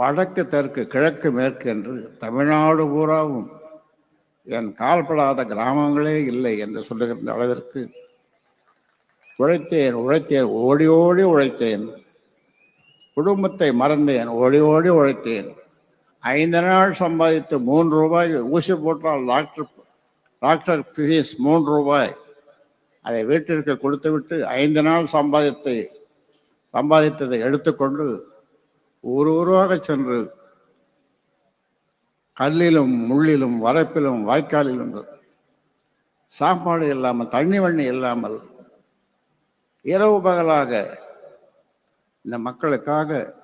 வடக்கு தெற்கு கிழக்கு மேற்கு என்று தமிழ்நாடு பூராவும் என் கால்படாத கிராமங்களே இல்லை என்று சொல்லுகின்ற அளவிற்கு உழைத்தேன் உழைத்தேன் ஓடி ஓடி உழைத்தேன். குடும்பத்தை மறந்தேன் ஓடி ஓடி உழைத்தேன். ஐந்து நாள் சம்பாதித்து மூன்று ரூபாய் ஊசி போட்டால் டாக்டர் டாக்டர் ஃபீஸ் மூன்று ரூபாய். அதை வீட்டிற்கு கொடுத்துவிட்டு ஐந்து நாள் சம்பாதித்து சம்பாதித்ததை எடுத்துக்கொண்டு ஊர் ஊராக சென்று கல்லிலும் முள்ளிலும் வரப்பிலும் வாய்க்காலிலும் சாப்பாடு இல்லாமல் தண்ணி வண்ணி இல்லாமல் இரவு பகலாக இந்த மக்களுக்காக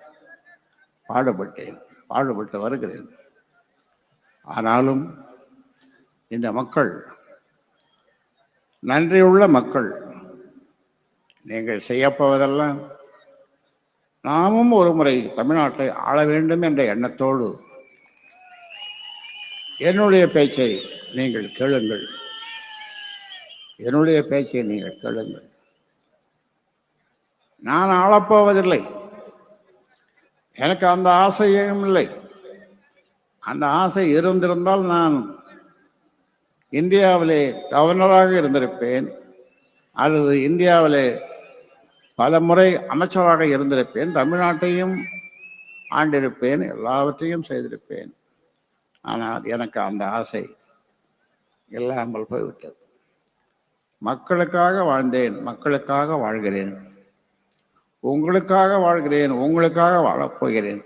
பாடுபட்டேன் பாடுபட்டு வருகிறேன். ஆனாலும் இந்த மக்கள் நன்றியுள்ள மக்கள் நீங்கள் செய்யப்போவதெல்லாம் நாமும் ஒரு முறை தமிழ்நாட்டை ஆள வேண்டும் என்ற எண்ணத்தோடு என்னுடைய பேச்சை நீங்கள் கேளுங்கள். என்னுடைய பேச்சை நீங்கள் கேளுங்கள். நான் ஆளப்போவதில்லை. எனக்கு அந்த ஆசையும் இல்லை. அந்த ஆசை இருந்திருந்தால் நான் இந்தியாவிலே கவர்னராக இருந்திருப்பேன். அல்லது இந்தியாவிலே பல முறை அமைச்சராக இருந்திருப்பேன் தமிழ்நாட்டையும் ஆண்டிருப்பேன் எல்லாவற்றையும் செய்திருப்பேன். ஆனால் எனக்கு அந்த ஆசை இல்லாமல் போய்விட்டது. மக்களுக்காக வாழ்ந்தேன் மக்களுக்காக வாழ்கிறேன். உங்களுக்காக வாழ்கிறேன் உங்களுக்காக வாழப்போகிறேன்